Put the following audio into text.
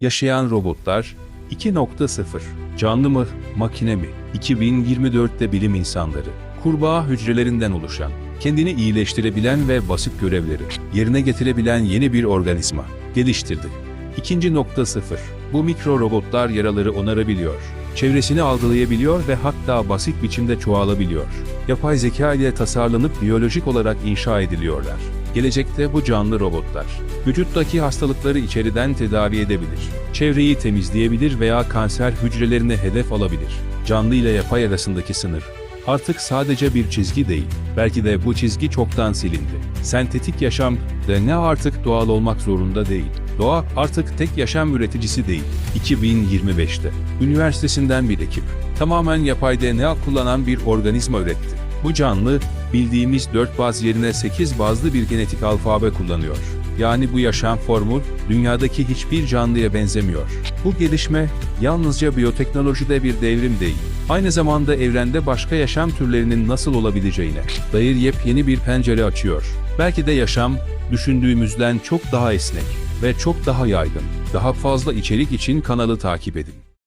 Yaşayan robotlar 2.0 Canlı mı, makine mi? 2024'te bilim insanları, kurbağa hücrelerinden oluşan, kendini iyileştirebilen ve basit görevleri yerine getirebilen yeni bir organizma geliştirdi. 2.0 Bu mikro robotlar yaraları onarabiliyor, çevresini algılayabiliyor ve hatta basit biçimde çoğalabiliyor. Yapay zeka ile tasarlanıp biyolojik olarak inşa ediliyorlar. Gelecekte bu canlı robotlar, vücuttaki hastalıkları içeriden tedavi edebilir, çevreyi temizleyebilir veya kanser hücrelerini hedef alabilir. Canlı ile yapay arasındaki sınır, artık sadece bir çizgi değil, belki de bu çizgi çoktan silindi. Sentetik yaşam da ne artık doğal olmak zorunda değil. Doğa artık tek yaşam üreticisi değil. 2025'te üniversitesinden bir ekip tamamen yapay DNA kullanan bir organizma üretti. Bu canlı bildiğimiz 4 baz yerine 8 bazlı bir genetik alfabe kullanıyor. Yani bu yaşam formu dünyadaki hiçbir canlıya benzemiyor. Bu gelişme yalnızca biyoteknolojide bir devrim değil. Aynı zamanda evrende başka yaşam türlerinin nasıl olabileceğine dair yepyeni bir pencere açıyor. Belki de yaşam düşündüğümüzden çok daha esnek ve çok daha yaygın. Daha fazla içerik için kanalı takip edin.